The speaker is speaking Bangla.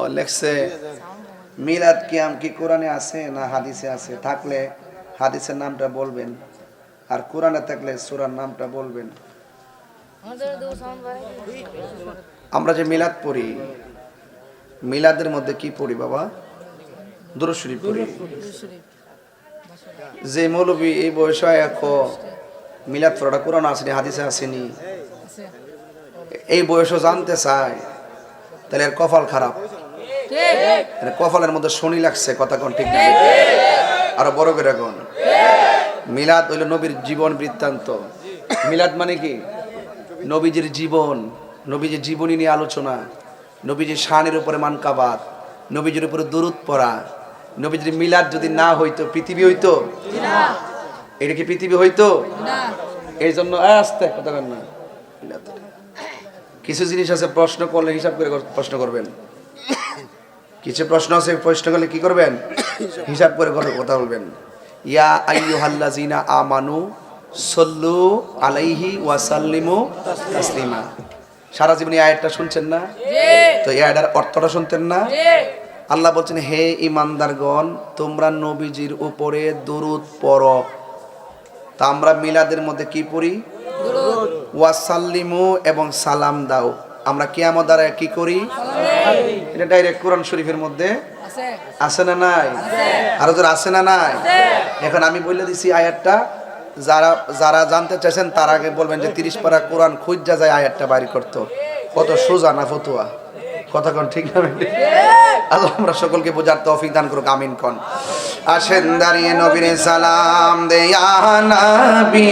ও লেখছে মিলাদ কিয়াম কি কোরআনে আছে না হাদিসে আছে থাকলে হাদিসের নামটা বলবেন আর কোরআনে থাকলে সূরার নামটা বলবেন আমরা যে মিলাদ পড়ি, মিলাদের মধ্যে কি পড়ি বাবা? দুরুশরী পড়ি। যে মৌলবী এই বয়সে এখন মিলাদ পড়াটা কোরআন আসেনি, হাদিসে আসেনি। এই বয়সও জানতে চায় তাহলে এর কপাল খারাপ। কপালের মধ্যে শনি লাগছে কথা কোন ঠিক না। আরও বড় করে কোন। মিলাদ হইল নবীর জীবন বৃত্তান্ত। মিলাদ মানে কি? নবীজির জীবন নবীজির জীবনী নিয়ে আলোচনা নবীজির শানের উপরে মানকাবাদ নবীজির উপরে দূরত পড়া নবীজির মিলাদ যদি না হইতো পৃথিবী হইতো? এটা কি পৃথিবী হইতো? এই জন্য আস্তে কথা না। মিলাদ। কিছু জিনিস আছে, প্রশ্ন করলে হিসাব করে প্রশ্ন করবেন। কিছু প্রশ্ন আছে, প্রশ্ন করলে কি করবেন? হিসাব করে কথা বলবেন। ইয়া আইয়ুহাল্লাযিনা আমানু সল্লু আলাইহি ওয়া সাল্লিমু তাসলিমা। সারা জীবন আয়াতটা শুনছেন না? তো এই আয়াতের অর্থটা শুনতেন না? আল্লাহ বলছেন, হে ইমানদারগণ, তোমরা নবীজির উপরে দরুদ পড়ো। তা আমরা মিলাদের মধ্যে কি পড়ি? ওয়াসাল্লিমু এবং সালাম দাও। আমরা কিয়ামত দ্বারা কি করি? এটা ডাইরেক্ট কোরআন শরীফের মধ্যে। আছে। না নাই? আরও তোর আছে না নাই? এখন আমি বলে দিছি আয়াতটা। যারা যারা জানতে চাইছেন তার আগে বলবেন যে তিরিশ পারা কোরআন খুঁজা যায় আয়াতটা বাইর করতো। কত সোজা না ফতুয়া? কথা কন ঠিক না? আল্লাহ আমরা সকলকে বোঝার তৌফিক দান করুক আমিন কন। আসেন দাঁড়িয়ে নবীর সালাম দেয়া নবী।